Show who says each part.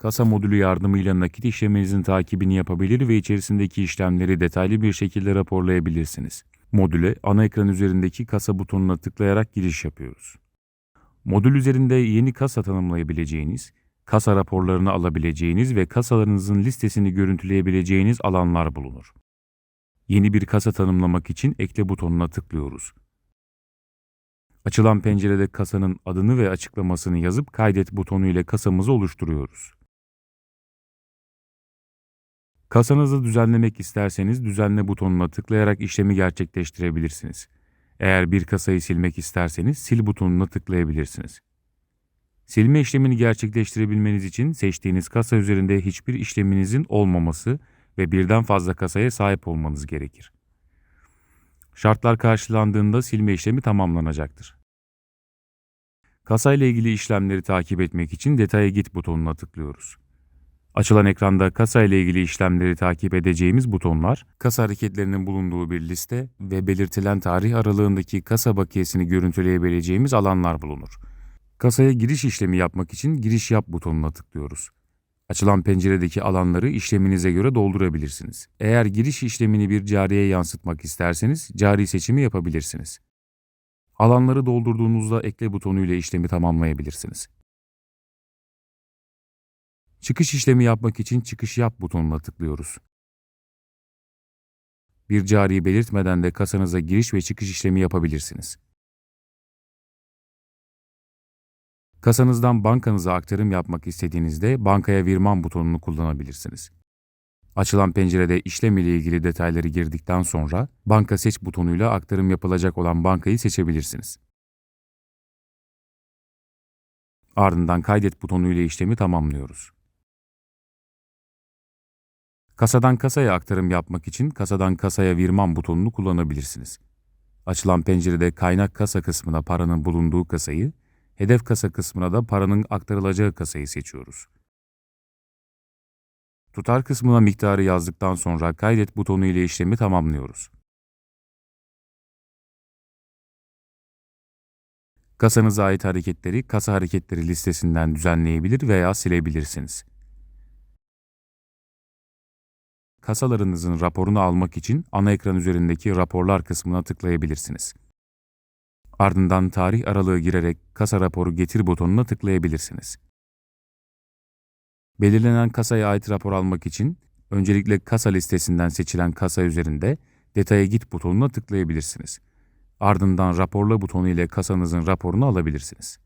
Speaker 1: Kasa modülü yardımıyla nakit işleminizin takibini yapabilir ve içerisindeki işlemleri detaylı bir şekilde raporlayabilirsiniz. Modüle ana ekran üzerindeki kasa butonuna tıklayarak giriş yapıyoruz. Modül üzerinde yeni kasa tanımlayabileceğiniz, kasa raporlarını alabileceğiniz ve kasalarınızın listesini görüntüleyebileceğiniz alanlar bulunur. Yeni bir kasa tanımlamak için ekle butonuna tıklıyoruz. Açılan pencerede kasanın adını ve açıklamasını yazıp kaydet butonu ile kasamızı oluşturuyoruz. Kasanızı düzenlemek isterseniz düzenle butonuna tıklayarak işlemi gerçekleştirebilirsiniz. Eğer bir kasayı silmek isterseniz sil butonuna tıklayabilirsiniz. Silme işlemini gerçekleştirebilmeniz için seçtiğiniz kasa üzerinde hiçbir işleminizin olmaması ve birden fazla kasaya sahip olmanız gerekir. Şartlar karşılandığında silme işlemi tamamlanacaktır. Kasayla ilgili işlemleri takip etmek için detaya git butonuna tıklıyoruz. Açılan ekranda kasa ile ilgili işlemleri takip edeceğimiz butonlar, kasa hareketlerinin bulunduğu bir liste ve belirtilen tarih aralığındaki kasa bakiyesini görüntüleyebileceğimiz alanlar bulunur. Kasaya giriş işlemi yapmak için giriş yap butonuna tıklıyoruz. Açılan penceredeki alanları işleminize göre doldurabilirsiniz. Eğer giriş işlemini bir cariye yansıtmak isterseniz cari seçimi yapabilirsiniz. Alanları doldurduğunuzda ekle butonu ile işlemi tamamlayabilirsiniz. Çıkış işlemi yapmak için çıkış yap butonuna tıklıyoruz. Bir cariyi belirtmeden de kasanıza giriş ve çıkış işlemi yapabilirsiniz. Kasanızdan bankanıza aktarım yapmak istediğinizde bankaya virman butonunu kullanabilirsiniz. Açılan pencerede işlem ile ilgili detayları girdikten sonra banka seç butonuyla aktarım yapılacak olan bankayı seçebilirsiniz. Ardından kaydet butonu ile işlemi tamamlıyoruz. Kasadan kasaya aktarım yapmak için kasadan kasaya virman butonunu kullanabilirsiniz. Açılan pencerede kaynak kasa kısmına paranın bulunduğu kasayı, hedef kasa kısmına da paranın aktarılacağı kasayı seçiyoruz. Tutar kısmına miktarı yazdıktan sonra kaydet butonu ile işlemi tamamlıyoruz. Kasanıza ait hareketleri kasa hareketleri listesinden düzenleyebilir veya silebilirsiniz. Kasalarınızın raporunu almak için ana ekran üzerindeki raporlar kısmına tıklayabilirsiniz. Ardından tarih aralığı girerek kasa raporu getir butonuna tıklayabilirsiniz. Belirlenen kasaya ait rapor almak için öncelikle kasa listesinden seçilen kasa üzerinde detaya git butonuna tıklayabilirsiniz. Ardından raporla butonu ile kasanızın raporunu alabilirsiniz.